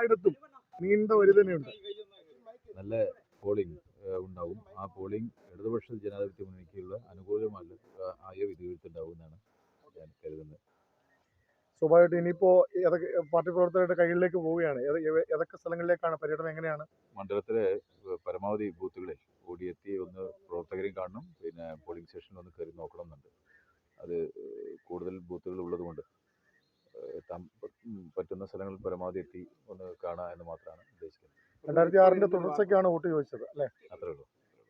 എല്ലായിടത്തും നീണ്ട ഒരു തന്നെയുണ്ട് നല്ല പോളിംഗ് ഉണ്ടാവും. ആ പോളിംഗ് ഇടതുപക്ഷ ജനാധിപത്യ മുന്നണിക്കുള്ള അനുകൂലമല്ല ആയ വിധിയെഴുത്തുണ്ടാവും എന്നാണ് ഞാൻ കരുതുന്നത്. സ്വാഭാവികമായിട്ട് ഇനിയിപ്പോ ഏതൊക്കെ പാർട്ടി പ്രവർത്തകരുടെ കയ്യിലേക്ക് പോവുകയാണ്. ഏത- ഏത- ഏതൊക്കെ സ്ഥലങ്ങളിലേക്കാണ് പര്യടനം എങ്ങനെയാണ്? മണ്ഡലത്തിലെ പരമാവധി ബൂത്തുകളിൽ ഓടിയെത്തി ഒന്ന് പ്രവർത്തകരെയും കാണണം. പിന്നെ പോളിംഗ് സ്റ്റേഷനിൽ ഒന്ന് കയറി നോക്കണം എന്നുണ്ട് അത് കൂടുതൽ ബൂത്തുകൾ ഉള്ളതുകൊണ്ട്. എത്താൻ പറ്റുന്ന സ്ഥലങ്ങളിൽ പരമാവധി എത്തി ഒന്ന് കാണുക എന്ന് മാത്രമാണ് ഉദ്ദേശിക്കുന്നത്. രണ്ടായിരത്തി ആറിന്റെ തുടർച്ചയ്ക്കാണ് വോട്ട് ചോദിച്ചത് അല്ലേ? അത്രേ ഉള്ളൂ.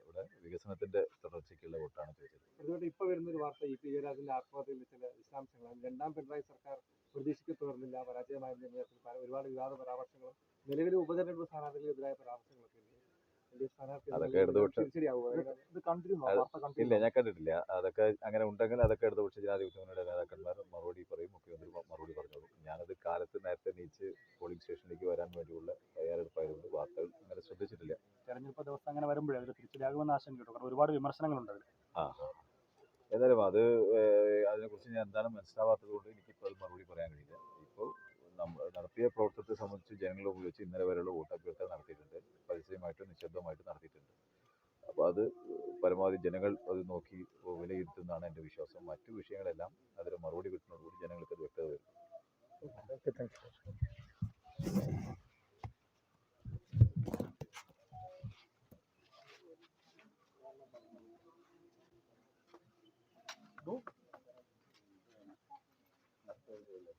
ഇവിടെ വികസനത്തിന്റെ തുടർച്ചയ്ക്കുള്ള വോട്ടാണ് ചോദിച്ചത്. അതുകൊണ്ട് ഇപ്പൊ വരുന്ന ഒരു വാർത്ത ഇ പി ജയരാജന്റെ ആത്മഹത്യയിൽ ചില വിശദാംശങ്ങളാണ്. രണ്ടാം പിണറായി സർക്കാർ പ്രതീക്ഷയ്ക്ക് തുടർന്നില്ല. പരാജയമായിരുന്ന ഒരുപാട് വിവാദ പരാമർശങ്ങളും നിലവിലെ ഉപതെരഞ്ഞെടുപ്പ് സ്ഥാനാർത്ഥികൾക്കെതിരായ പരാമർശങ്ങളൊക്കെ ഉണ്ട് അതൊക്കെ ഇടതുപക്ഷ- ഇല്ല ഞാൻ കണ്ടിട്ടില്ല. അതൊക്കെ അങ്ങനെ ഉണ്ടെങ്കിൽ അതൊക്കെ ഇടതുപക്ഷ ജനാധിപത്യ മുന്നണിയുടെ നേതാക്കന്മാർ മറുപടി പറയും മുഖ്യമന്ത്രി മറുപടി പറഞ്ഞോളൂ. ഞാനത് കാലത്ത് നേരത്തെ നീച്ച് പോളിംഗ് സ്റ്റേഷനിലേക്ക് വരാൻ വേണ്ടിയുള്ള തയ്യാറെടുപ്പായതുകൊണ്ട് വാർത്തകൾ അങ്ങനെ ശ്രദ്ധിച്ചിട്ടില്ല. തെരഞ്ഞെടുപ്പ് ദിവസം അങ്ങനെ വരുമ്പോഴേ അതിൽ തിരിച്ചടിയാകുമെന്ന് ആശങ്കയുണ്ട്. കാരണം ഒരുപാട് വിമർശനങ്ങളുണ്ട് അതിൽ. ആ. ഏതായാലും അത് അതിനെക്കുറിച്ച് ഞാൻ എന്താണ് മനസ്സിലാവാത്തത് കൊണ്ട് എനിക്കിപ്പോൾ അത് മറുപടി പറയാൻ കഴിയില്ല. ഇപ്പോൾ നടത്തിയ പ്രവർത്തനത്തെ സംബന്ധിച്ച് ജനങ്ങളെ ഉപയോഗിച്ച് ഇന്നലെ വരെയുള്ള നടത്തിയിട്ടുണ്ട് പരസ്യമായിട്ടും നിശബ്ദമായിട്ടും നടത്തിയിട്ടുണ്ട്. അപ്പോൾ അത് പരമാവധി ജനങ്ങൾ അത് നോക്കി വിലയിരുത്തുന്നതാണ് എന്റെ വിശ്വാസം. മറ്റു വിഷയങ്ങളെല്ലാം അതിന് മറുപടി കിട്ടുന്നതോടുകൂടി ജനങ്ങൾക്ക് അത് വ്യക്തത വരും ഓക്കെ താങ്ക് യു.